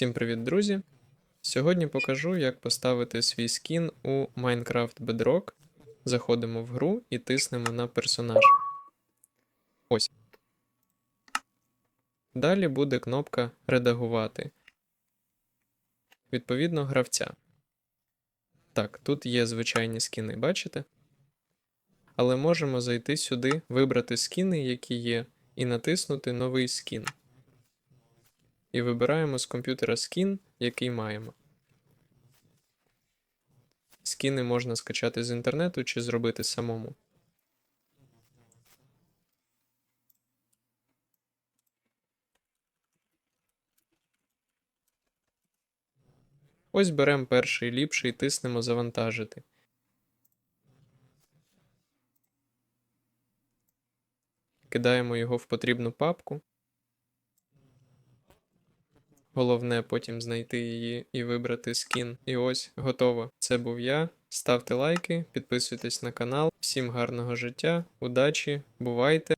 Всім привіт, друзі! Сьогодні покажу, як поставити свій скін у Minecraft Bedrock. Заходимо в гру і тиснемо на персонаж. Ось. Далі буде кнопка Редагувати. Відповідно, гравця. Так, тут є звичайні скіни, бачите? Але можемо зайти сюди, вибрати скіни, які є, і натиснути Новий скін і вибираємо з комп'ютера скін, який маємо. Скіни можна скачати з інтернету чи зробити самому. Ось беремо перший ліпший, тиснемо Завантажити. Кидаємо його в потрібну папку. Головне потім знайти її і вибрати скін. І ось готово. Це був я. Ставте лайки, підписуйтесь на канал. Всім гарного життя, удачі, бувайте!